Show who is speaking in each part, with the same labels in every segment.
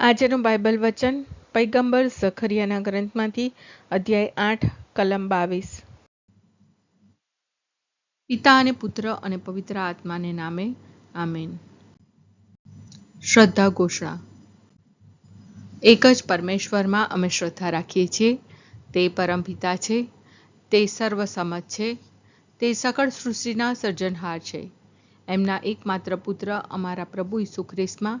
Speaker 1: આજનું બાઇબલ વચન, પૈગંબર ઝખરિયાના ગ્રંથમાંથી, અધ્યાય આઠ, કલમ બાવીસ. પિતા અને પુત્ર અને પવિત્ર આત્માને નામે, આમેન. શ્રદ્ધા ઘોષણા. એક જ પરમેશ્વરમાં અમે શ્રદ્ધા રાખીએ છીએ, તે પરમપિતા છે, તે સર્વસમત છે, તે સકળ સૃષ્ટિના સર્જનહાર છે. એમના એકમાત્ર પુત્ર અમારા પ્રભુ ઈસુ ખ્રિસ્તમાં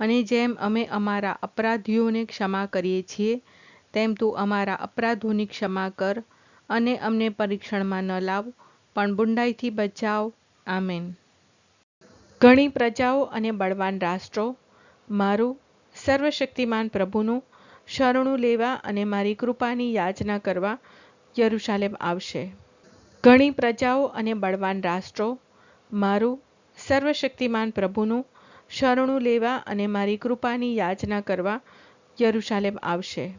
Speaker 1: અને જેમ અમે અમારા અપરાધીઓને ક્ષમા કરીએ છીએ, તેમ તું અમારા અપરાધોની ક્ષમા કર અને અમને પરીક્ષણમાં ન લાવ, પણ બુંડાઈથી બચાવ. આમેન. ઘણી પ્રજાઓ અને બળવાન રાષ્ટ્રો, મારું સર્વશક્તિમાન પ્રભુનું શરણું લેવા અને મારી કૃપાની યાચના કરવા યરુશાલેમ આવશે. ઘણી પ્રજાઓ અને બળવાન રાષ્ટ્રો, મારું સર્વશક્તિમાન પ્રભુનું શરણું લેવા અને મારી કૃપાની યાચના કરવા યરુશાલેમ આવશે.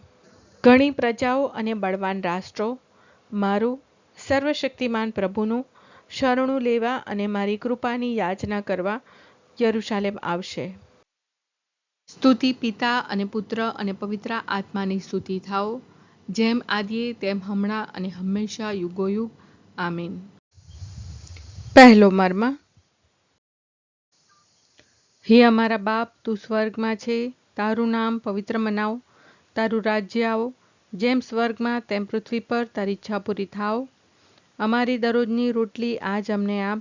Speaker 1: ઘણી પ્રજાઓ અને બળવાન રાષ્ટ્રો મારું સર્વશક્તિમાન પ્રભુનું શરણું લેવા અને મારી કૃપાની યાચના કરવા યરુશાલેમ આવશે. સ્તુતિ પિતા અને પુત્ર અને પવિત્ર આત્માની સ્તુતિ થાઓ. જેમ આદિએ તેમ હમણાં અને હંમેશા યુગોયુગ. આમીન. પહેલો મર્મ હે અમારા બાપ, તું સ્વર્ગમાં છે, તારું નામ પવિત્ર મનાવ, તારું રાજ્ય આવો, જેમ સ્વર્ગમાં તેમ પૃથ્વી પર તારી ઈચ્છા પૂરી થાવ. અમારી દરરોજની રોટલી આજ અમને આપ,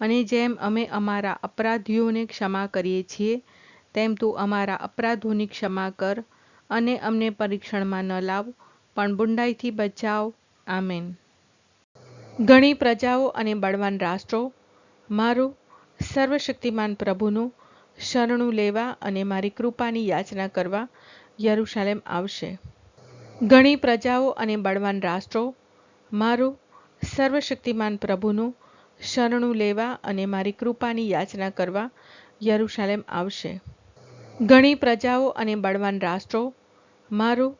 Speaker 1: અને જેમ અમે અમારા અપરાધીઓને ક્ષમા કરીએ છીએ, તેમ તું અમારા અપરાધોની ક્ષમા કર, અને અમને પરીક્ષણમાં ન લાવ, પણ બુંડાઈથી બચાવ. આમેન. ઘણી પ્રજાઓ અને બળવાન રાષ્ટ્રો, મારું સર્વશક્તિમાન પ્રભુનું શરણું લેવા અને મારી કૃપાની યાચના કરવા યરુશાલેમ આવશે. ઘણી પ્રજાઓ અને બળવાન રાષ્ટ્રો, મારું સર્વશક્તિમાન પ્રભુનું શરણું લેવા અને મારી કૃપાની યાચના કરવા યરુશાલેમ આવશે. ઘણી પ્રજાઓ અને બળવાન રાષ્ટ્રો, મારું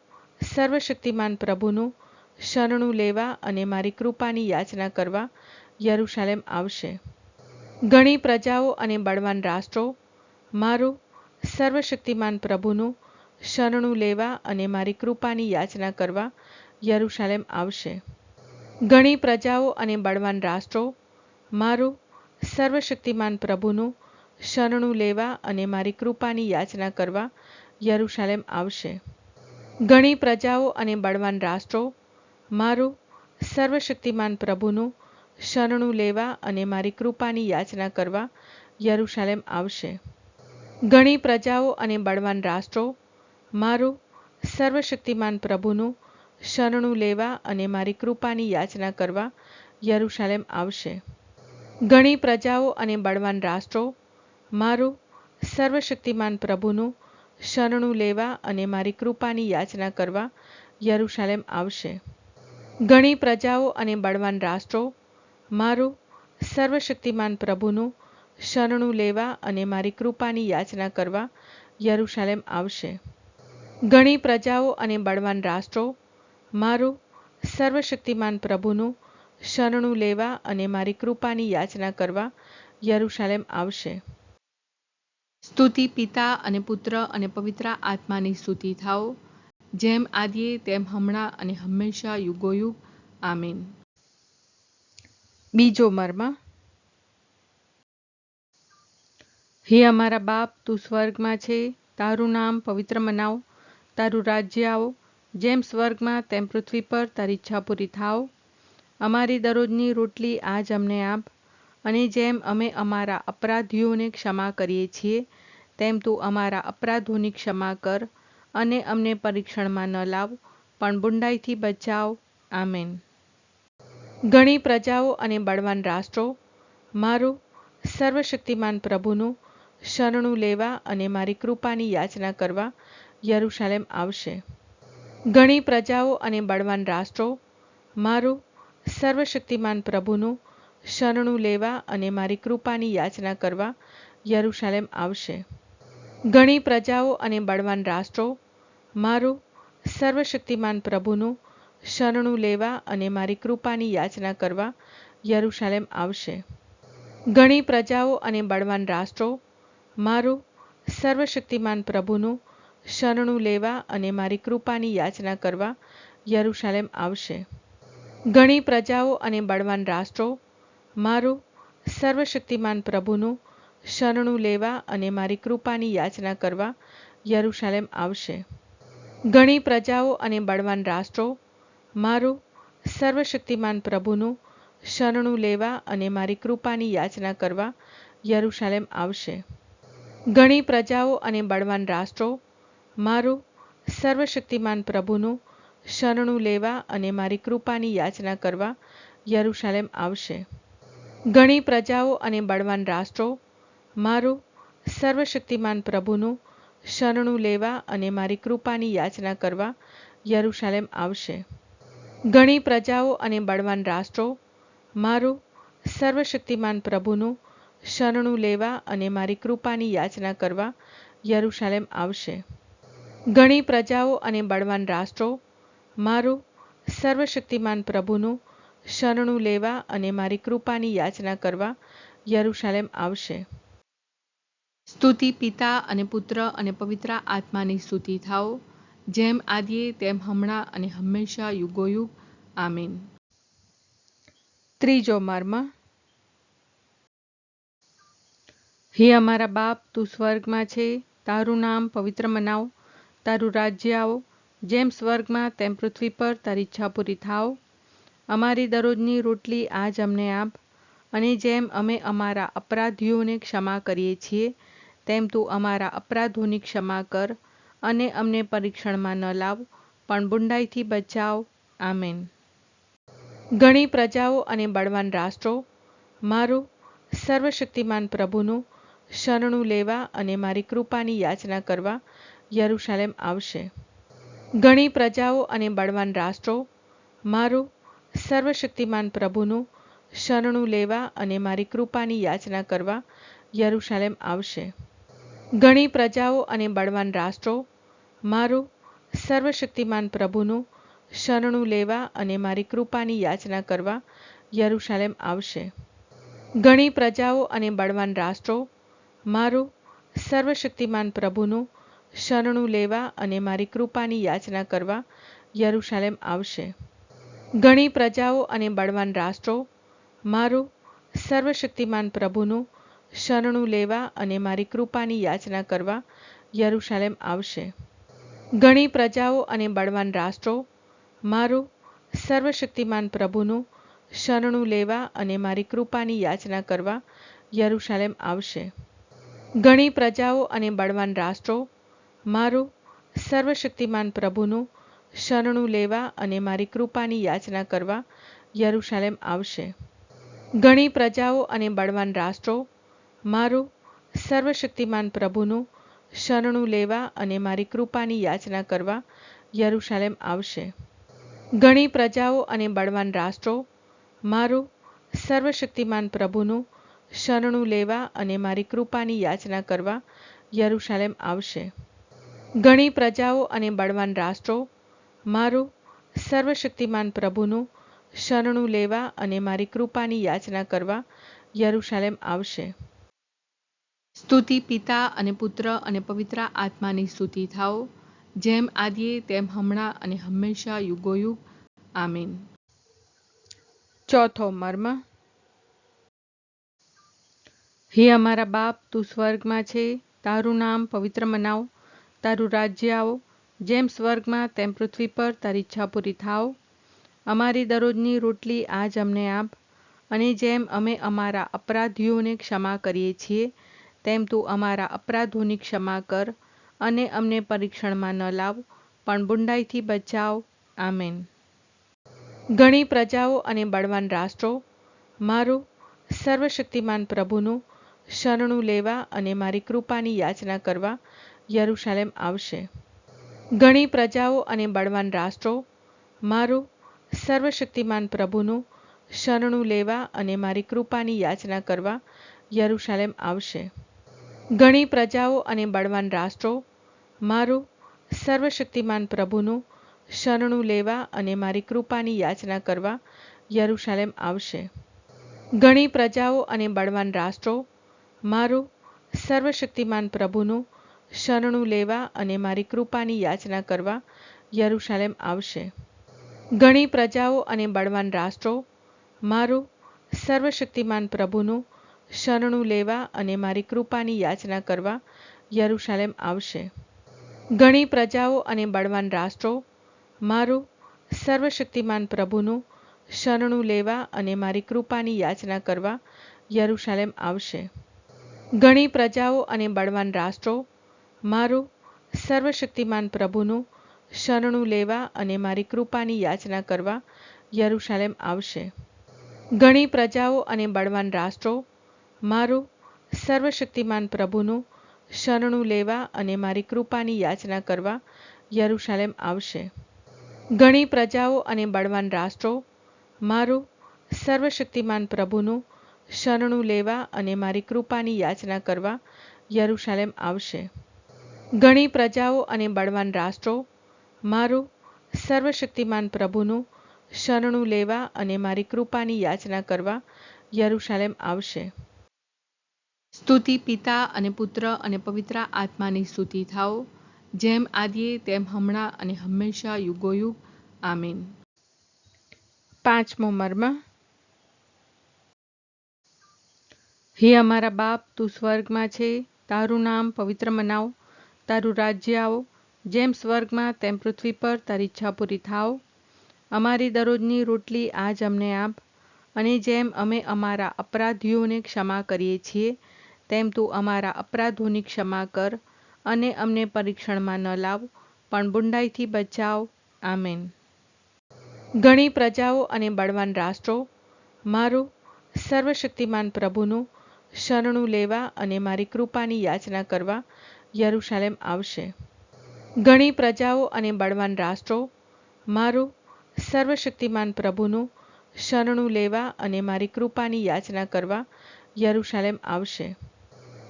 Speaker 1: સર્વશક્તિમાન પ્રભુનું શરણું લેવા અને મારી કૃપાની યાચના કરવા યરુશાલેમ આવશે. ઘણી પ્રજાઓ અને બળવાન રાષ્ટ્રો મારું સર્વશક્તિમાન પ્રભુનું શરણું લેવા અને મારી કૃપાની યાચના કરવા યરુશાલેમ આવશે. ઘણી પ્રજાઓ અને બળવાન રાષ્ટ્રો મારું સર્વશક્તિમાન પ્રભુનું શરણું લેવા અને મારી કૃપાની યાચના કરવા યરુશાલેમ આવશે. ઘણી પ્રજાઓ અને બળવાન રાષ્ટ્રો મારું સર્વશક્તિમાન પ્રભુનું શરણું લેવા અને મારી કૃપાની યાચના કરવા યરુશાલેમ આવશે. ઘણી પ્રજાઓ અને બળવાન રાષ્ટ્રો, મારું સર્વશક્તિમાન પ્રભુનું શરણું લેવા અને મારી કૃપાની યાચના કરવા યરુશાલેમ આવશે. ઘણી પ્રજાઓ અને બળવાન રાષ્ટ્રો, મારું સર્વશક્તિમાન પ્રભુનું શરણું લેવા અને મારી કૃપાની યાચના કરવા યરુશાલેમ આવશે. ઘણી પ્રજાઓ અને બળવાન રાષ્ટ્રો, મારું સર્વશક્તિમાન પ્રભુનું શરણું લેવા અને મારી કૃપાની યાચના કરવા યરુશાલેમ આવશે. ઘણી પ્રજાઓ અને બળવાન રાષ્ટ્રો, મારું સર્વશક્તિમાન પ્રભુનું શરણું લેવા અને મારી કૃપાની યાચના કરવા યરુશાલેમ આવશે. સ્તુતિ પિતા અને પુત્ર અને પવિત્ર આત્માની સ્તુતિ થાઓ. જેમ આદિએ, તેમ હમણાં અને હંમેશા યુગોયુગ. આમીન. બીજો મર્મ હે અમારા બાપ, તું સ્વર્ગમાં છે. તારું નામ પવિત્ર મનાવ. તારું રાજ્ય આવો. જેમ સ્વર્ગમાં, તેમ પૃથ્વી પર તારી ઈચ્છા પૂરી થાવ. અમારી દરરોજની રોટલી આજ અમને આપ. અને જેમ અમે અમારા અપરાધીઓને ક્ષમા કરીએ છીએ, તેમ તું અમારા અપરાધોની ક્ષમા કર અને અમને પરીક્ષણમાં ન લાવ, પણ બુંડાઈથી બચાવ. આમેન. ઘણી પ્રજાઓ અને બળવાન રાષ્ટ્રો, મારું સર્વશક્તિમાન પ્રભુનું શરણું લેવા અને મારી કૃપાની યાચના કરવા યરૂશાલેમ આવશે. ઘણી પ્રજાઓ અને બળવાન રાષ્ટ્રો, મારું સર્વશક્તિમાન પ્રભુનું શરણું લેવા અને મારી કૃપાની યાચના કરવા યરૂશાલેમ આવશે. ઘણી પ્રજાઓ અને બળવાન રાષ્ટ્રો, મારું સર્વશક્તિમાન પ્રભુનું શરણું લેવા અને મારી કૃપાની યાચના કરવા યરૂશાલેમ આવશે. ઘણી પ્રજાઓ અને બળવાન રાષ્ટ્રો મારું સર્વશક્તિમાન પ્રભુનું શરણું લેવા અને મારી કૃપાની યાચના કરવા યરુશાલેમ આવશે. ઘણી પ્રજાઓ અને બળવાન રાષ્ટ્રો મારું સર્વશક્તિમાન પ્રભુનું શરણું લેવા અને મારી કૃપાની યાચના કરવા યરુશાલેમ આવશે. ઘણી પ્રજાઓ અને બળવાન રાષ્ટ્રો મારું સર્વશક્તિમાન પ્રભુનું શરણું લેવા અને મારી કૃપાની યાચના કરવા યરુશાલેમ આવશે. ઘણી પ્રજાઓ અને બળવાન રાષ્ટ્રો, મારું સર્વશક્તિમાન પ્રભુનું શરણું લેવા અને મારી કૃપાની યાચના કરવા યરુશાલેમ આવશે. ઘણી પ્રજાઓ અને બળવાન રાષ્ટ્રો, મારું સર્વશક્તિમાન પ્રભુનું શરણું લેવા અને મારી કૃપાની યાચના કરવા યરુશાલેમ આવશે. ઘણી પ્રજાઓ અને બળવાન રાષ્ટ્રો, મારું સર્વશક્તિમાન પ્રભુનું શરણું લેવા અને મારી કૃપાની યાચના કરવા યરૂશાલેમ આવશે. ઘણી પ્રજાઓ અને બળવાન રાષ્ટ્રો, મારું સર્વશક્તિમાન પ્રભુનું શરણું લેવા અને મારી કૃપાની યાચના કરવા યરૂશાલેમ આવશે. સ્તુતિ પિતા અને પુત્ર અને પવિત્ર આત્માની સ્તુતિ થાઓ, જેમ આદિએ તેમ હમણાં અને હંમેશા યુગોયુગ. આમીન. ત્રીજો મર્મ હે અમારા બાપ, તું સ્વર્ગમાં છે, તારું નામ પવિત્ર મનાવ, તારું રાજ્ય આવો, જેમ સ્વર્ગમાં તેમ પૃથ્વી પર તારી ઈચ્છા પૂરી થાવ અમારી દરરોજની રોટલી આજ અમને આપ, અને જેમ અમે અમારા અપરાધીઓને ક્ષમા કરીએ છીએ, તેમ તું અમારા અપરાધોની ક્ષમા કર, અને અમને પરીક્ષણમાં ન લાવ, પણ બુંડાઈથી બચાવ. આમેન. ઘણી પ્રજાઓ અને બળવાન રાષ્ટ્રો, મારું સર્વશક્તિમાન પ્રભુનું શરણું લેવા અને મારી કૃપાની યાચના કરવા યરુશાલેમ આવશે. ઘણી પ્રજાઓ અને બળવાન રાષ્ટ્રો, મારું સર્વશક્તિમાન પ્રભુનું શરણું લેવા અને મારી કૃપાની યાચના કરવા યરુશાલેમ આવશે. ઘણી પ્રજાઓ અને બળવાન રાષ્ટ્રો, મારું સર્વશક્તિમાન પ્રભુનું શરણું લેવા અને મારી કૃપાની યાચના કરવા યરુશાલેમ આવશે. ઘણી પ્રજાઓ અને બળવાન રાષ્ટ્રો મારું સર્વશક્તિમાન પ્રભુનું શરણું લેવા અને મારી કૃપાની યાચના કરવા યરુશાલેમ આવશે. ઘણી પ્રજાઓ અને બળવાન રાષ્ટ્રો મારું સર્વશક્તિમાન પ્રભુનું શરણું લેવા અને મારી કૃપાની યાચના કરવા યરુશાલેમ આવશે. ઘણી પ્રજાઓ અને બળવાન રાષ્ટ્રો મારું સર્વશક્તિમાન પ્રભુનું શરણું લેવા અને મારી કૃપાની યાચના કરવા યરુશાલેમ આવશે. ઘણી પ્રજાઓ અને બળવાન રાષ્ટ્રો, મારું સર્વશક્તિમાન પ્રભુનું શરણું લેવા અને મારી કૃપાની યાચના કરવા યરુશાલેમ આવશે. ઘણી પ્રજાઓ અને બળવાન રાષ્ટ્રો, મારું સર્વશક્તિમાન પ્રભુનું શરણું લેવા અને મારી કૃપાની યાચના કરવા યરુશાલેમ આવશે. ઘણી પ્રજાઓ અને બળવાન રાષ્ટ્રો, મારું સર્વશક્તિમાન પ્રભુનું શરણું લેવા અને મારી કૃપાની યાચના કરવા યરૂશાલેમ આવશે. ઘણી પ્રજાઓ અને બળવાન રાષ્ટ્રો, મારું સર્વશક્તિમાન પ્રભુનું શરણું લેવા અને મારી કૃપાની યાચના કરવા યરૂશાલેમ આવશે. સ્તુતિ પિતા અને પુત્ર અને પવિત્ર આત્માની સ્તુતિ થાઓ. જેમ આદિએ, તેમ હમણાં અને હંમેશા યુગોયુગ. આમીન. ચોથો મર્મ હે અમારા બાપ, તું સ્વર્ગમાં છે, તારું નામ પવિત્ર મનાવ, તારું રાજ્ય આવો, જેમ સ્વર્ગમાં તેમ પૃથ્વી પર તારી ઈચ્છા પૂરી થાવ. અમારી દરરોજની રોટલી આજ અમને આપ, અને જેમ અમે અમારા અપરાધીઓને ક્ષમા કરીએ છીએ, તેમ તું અમારા અપરાધોની ક્ષમા કર, અને અમને પરીક્ષણમાં ન લાવ, પણ બુંડાઈથી બચાવ. આમેન. ઘણી પ્રજાઓ અને બળવાન રાષ્ટ્રો, મારું સર્વશક્તિમાન પ્રભુનું શરણું લેવા અને મારી કૃપાની યાચના કરવા યરુશાલેમ આવશે. ઘણી પ્રજાઓ અને બળવાન રાષ્ટ્રો, મારું સર્વશક્તિમાન પ્રભુનું શરણું લેવા અને મારી કૃપાની યાચના કરવા યરુશાલેમ આવશે. ઘણી પ્રજાઓ અને બળવાન રાષ્ટ્રો, મારું સર્વશક્તિમાન પ્રભુનું શરણું લેવા અને મારી કૃપાની યાચના કરવા યરુશાલેમ આવશે. ઘણી પ્રજાઓ અને બળવાન રાષ્ટ્રો મારું સર્વશક્તિમાન પ્રભુનું શરણું લેવા અને મારી કૃપાની યાચના કરવા યરુશાલેમ આવશે. ઘણી પ્રજાઓ અને બળવાન રાષ્ટ્રો મારું સર્વશક્તિમાન પ્રભુનું શરણું લેવા અને મારી કૃપાની યાચના કરવા યરુશાલેમ આવશે. ઘણી પ્રજાઓ અને બળવાન રાષ્ટ્રો મારું સર્વશક્તિમાન પ્રભુનું શરણું લેવા અને મારી કૃપાની યાચના કરવા યરુશાલેમ આવશે. ઘણી પ્રજાઓ અને બળવાન રાષ્ટ્રો, મારું સર્વશક્તિમાન પ્રભુનું શરણું લેવા અને મારી કૃપાની યાચના કરવા યરુશાલેમ આવશે. ઘણી પ્રજાઓ અને બળવાન રાષ્ટ્રો, મારું સર્વશક્તિમાન પ્રભુનું શરણું લેવા અને મારી કૃપાની યાચના કરવા યરુશાલેમ આવશે. ઘણી પ્રજાઓ અને બળવાન રાષ્ટ્રો, મારું સર્વશક્તિમાન પ્રભુનું શરણું લેવા અને મારી કૃપાની યાચના કરવા યરુશાલેમ આવશે. ઘણી પ્રજાઓ અને બળવાન રાષ્ટ્રો, મારું સર્વશક્તિમાન પ્રભુનું શરણું લેવા અને મારી કૃપાની યાચના કરવા યરુશાલેમ આવશે. સ્તુતિ પિતા અને પુત્ર અને પવિત્ર આત્માની સ્તુતિ થાઓ. જેમ આદિએ, તેમ હમણાં અને હંમેશા યુગોયુગ. આમીન. પાંચમો મર્મ. હે અમારા બાપ, તું સ્વર્ગમાં છે. તારું નામ પવિત્ર મનાવ. તારું રાજ્ય આવો. જેમ સ્વર્ગમાં, તેમ પૃથ્વી પર તારી ઈચ્છા પૂરી થાવ. અમારી દરરોજની રોટલી આજ અમને આપ. અને જેમ અમે અમારા અપરાધીઓને ક્ષમા કરીએ છીએ, તેમ તું અમારા અપરાધોની ક્ષમા કર અને અમને પરીક્ષણમાં ન લાવ, પણ બુંડાઈથી બચાવ. આમેન. ઘણી પ્રજાઓ અને બળવાન રાષ્ટ્રો, મારું સર્વશક્તિમાન પ્રભુનું શરણું લેવા અને મારી કૃપાની યાચના કરવા યરૂશાલેમ આવશે. ઘણી પ્રજાઓ અને બળવાન રાષ્ટ્રો, મારું સર્વશક્તિમાન પ્રભુનું શરણું લેવા અને મારી કૃપાની યાચના કરવા યરૂશાલેમ આવશે.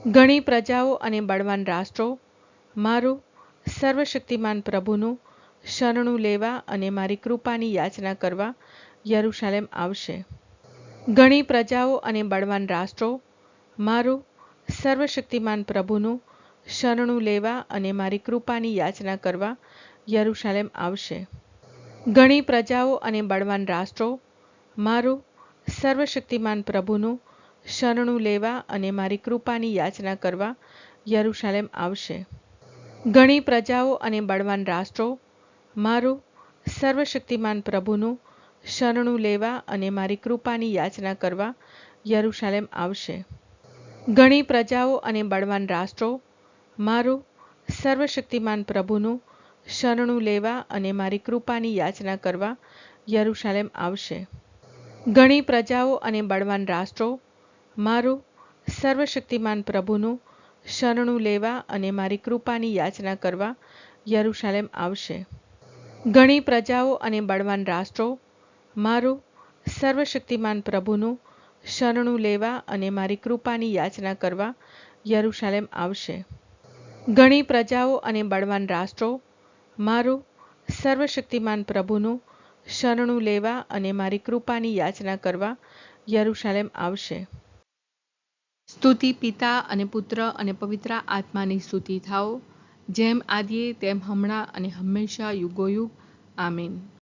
Speaker 1: ઘણી પ્રજાઓ અને બળવાન રાષ્ટ્રો, મારું સર્વશક્તિમાન પ્રભુનું શરણું લેવા અને મારી કૃપાની યાચના કરવા યરૂશાલેમ આવશે. ઘણી પ્રજાઓ અને બળવાન રાષ્ટ્રો મારું સર્વશક્તિમાન પ્રભુનું શરણું લેવા અને મારી કૃપાની યાચના કરવા યરુશાલેમ આવશે. ઘણી પ્રજાઓ અને બળવાન રાષ્ટ્રો મારું સર્વશક્તિમાન પ્રભુનું શરણું લેવા અને મારી કૃપાની યાચના કરવા યરુશાલેમ આવશે. ઘણી પ્રજાઓ અને બળવાન રાષ્ટ્રો મારું સર્વશક્તિમાન પ્રભુનું શરણું લેવા અને મારી કૃપાની યાચના કરવા યરુશાલેમ આવશે. ઘણી પ્રજાઓ અને બળવાન રાષ્ટ્રો, મારું સર્વશક્તિમાન પ્રભુનું શરણું લેવા અને મારી કૃપાની યાચના કરવા યરુશાલેમ આવશે. ઘણી પ્રજાઓ અને બળવાન રાષ્ટ્રો, મારું સર્વશક્તિમાન પ્રભુનું શરણું લેવા અને મારી કૃપાની યાચના કરવા યરુશાલેમ આવશે. ઘણી પ્રજાઓ અને બળવાન રાષ્ટ્રો, મારું સર્વશક્તિમાન પ્રભુનું શરણું લેવા અને મારી કૃપાની યાચના કરવા યરૂશાલેમ આવશે. ઘણી પ્રજાઓ અને બળવાન રાષ્ટ્રો, મારું સર્વશક્તિમાન પ્રભુનું શરણું લેવા અને મારી કૃપાની યાચના કરવા યરૂશાલેમ આવશે. સ્તુતિ પિતા અને પુત્ર અને પવિત્ર આત્માની સ્તુતિ થાઓ, જેમ આદિએ તેમ હમણાં અને હંમેશા યુગોયુગ. આમીન.